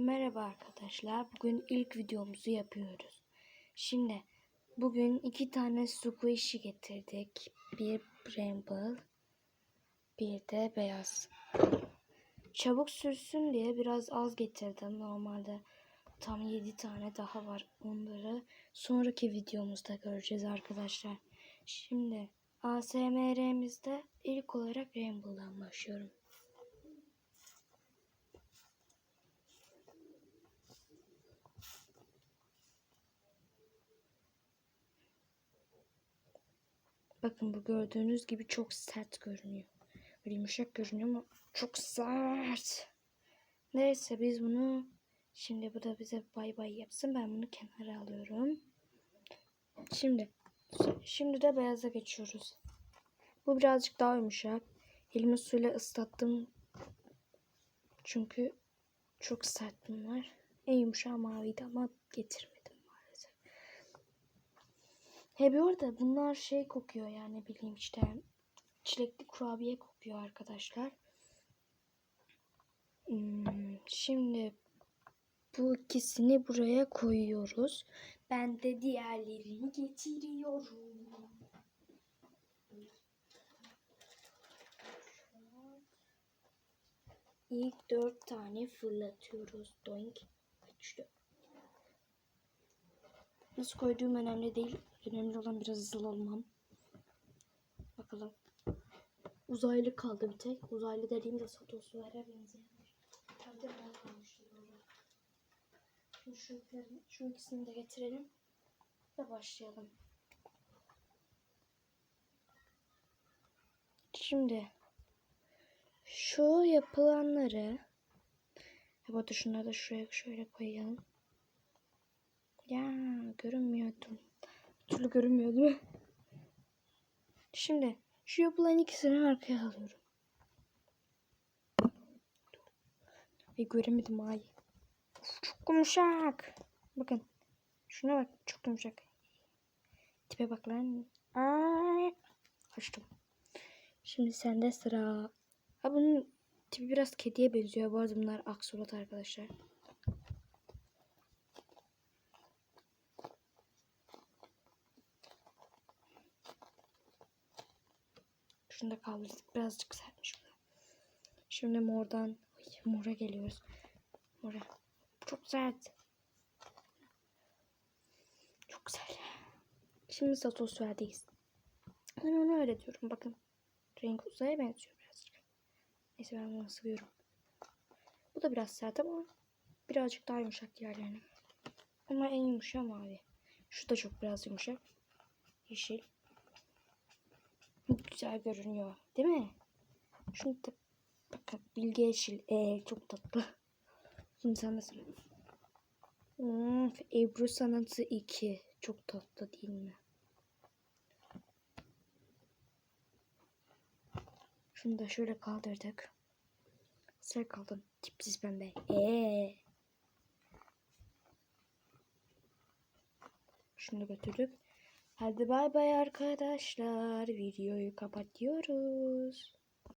Merhaba arkadaşlar. Bugün ilk videomuzu yapıyoruz. Şimdi bugün iki tane squishy getirdik. Bir rainbow, bir de beyaz. Çabuk sürsün diye biraz az getirdim. Normalde tam 7 tane daha var. Onları sonraki videomuzda göreceğiz arkadaşlar. Şimdi ASMR'mizde ilk olarak Rainbow'dan başlıyorum. Bakın bu gördüğünüz gibi çok sert görünüyor. Böyle yumuşak görünüyor ama çok sert. Neyse biz bunu şimdi bu da bize bay bay yapsın. Ben bunu kenara alıyorum. Şimdi şimdi de beyaza geçiyoruz. Bu birazcık daha yumuşak. Elimi suyla ıslattım. Çünkü çok sert bunlar. En yumuşağı maviydi ama getirmedim. He bir arada bunlar şey kokuyor yani bileyim işte çilekli kurabiye kokuyor arkadaşlar. Hmm, şimdi bu ikisini buraya koyuyoruz. Ben de diğerlerini getiriyorum. İlk dört tane fırlatıyoruz. Doink. Düştü. Nasıl koyduğum önemli değil. Önemli olan biraz hızlı olmam. Bakalım. Uzaylı kaldı bir tek. Uzaylı dediğim de Satoslulara benzeyen. Tabii ben kalmıştım. Şimdi şu, şu ikisini de getirelim. Ve başlayalım. Şimdi şu yapılanları Hatta şunları da şuraya şöyle koyalım. Ya görünmüyordum. Bir türlü görünmüyor değil mi? Şimdi şu yapılan ikisini arkaya alıyorum. Ay göremedim ay. Uf, çok yumuşak. Bakın. Şuna bak çok yumuşak. Tipe bak lan. Ay. Açtım. Şimdi sende sıra. Ha bunun tipi biraz kediye benziyor. Bu arada bunlar aksolot arkadaşlar. Şunu da kaldırdık. Birazcık sertmiş bu. Şimdi mordan ay, mora geliyoruz. Mora. Çok sert. Çok güzel. Şimdi satosferdeyiz. Ben onu öyle diyorum. Bakın. Renk uzaya benziyor birazcık. Neyse ben bunu sıvıyorum. Bu da biraz sert ama birazcık daha yumuşak diğerlerine. Ama en yumuşağı mavi. Şu da çok biraz yumuşak. Yeşil. Güzel görünüyor. Değil mi? Şunu da bakın bilge yeşil. Ee, çok tatlı. Şimdi sen mesela. Hmm, Ebru Sanatı 2. Çok tatlı değil mi? Şunu da şöyle kaldırdık. Sen kaldın. Tipsiz pembe. Ee. Şunu götürdük. Hadi bay bay arkadaşlar. Videoyu kapatıyoruz.